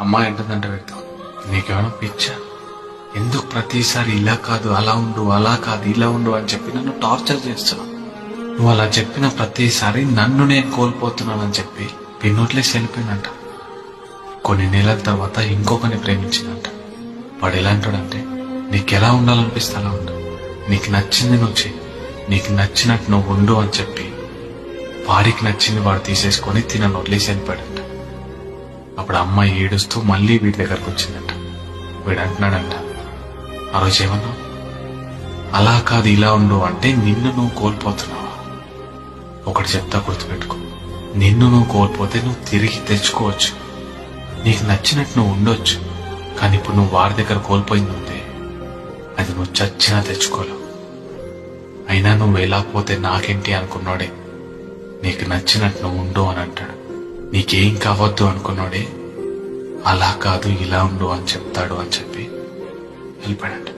అమ్మ ఏంటంటే వ్యక్తం. నీకేమైనా పిచ్చా? ఎందుకు ప్రతిసారి ఇలా కాదు అలా ఉండు అలా కాదు ఇలా ఉండు అని చెప్పి నన్ను టార్చర్ చేస్తున్నావు నువ్వు అలా చెప్పిన ప్రతిసారి నన్ను నేను కోల్పోతున్నానని చెప్పి పిన్నోట్లేసి వెళ్ళిపోయిందంట కొన్ని నెలల తర్వాత ఇంకొకరిని ప్రేమించిందంట. వాడు ఎలాంటాడంటే నీకు ఎలా ఉండాలనిపిస్తే అలా ఉండు. నీకు నచ్చింది నువ్వు చెయ్యి నీకు నచ్చినట్టు నువ్వు ఉండు అని చెప్పి వాడికి నచ్చింది వాడు తీసేసుకొని తినను వదిలేసి వెళ్ళిపోయాడంట అప్పుడు అమ్మాయి ఏడుస్తూ మళ్ళీ వీడి దగ్గరకు వచ్చిందంట. వీడు అంటున్నాడంట ఆ రోజు ఏమన్నా అలా కాదు ఇలా ఉండు అంటే నిన్ను నువ్వు కోల్పోతున్నావా? ఒకటి చెప్తా గుర్తుపెట్టుకో. నిన్ను నువ్వు కోల్పోతే నువ్వు తిరిగి తెచ్చుకోవచ్చు. నీకు నచ్చినట్టు నువ్వు ఉండొచ్చు. కానీ ఇప్పుడు నువ్వు వారి దగ్గర కోల్పోయింది ఉంటే అది నువ్వు చచ్చినా తెచ్చుకోలేవు. అయినా నువ్వు ఎలా పోతే నాకేంటి అనుకున్నాడే? నీకు నచ్చినట్టు నువ్వు ఉండు అని అంటాడు. నీకేం కావద్దు అనుకున్నాడే. అలా కాదు ఇలా ఉండు అని చెప్తాడు అని చెప్పి వెళ్ళిపోయాడంట.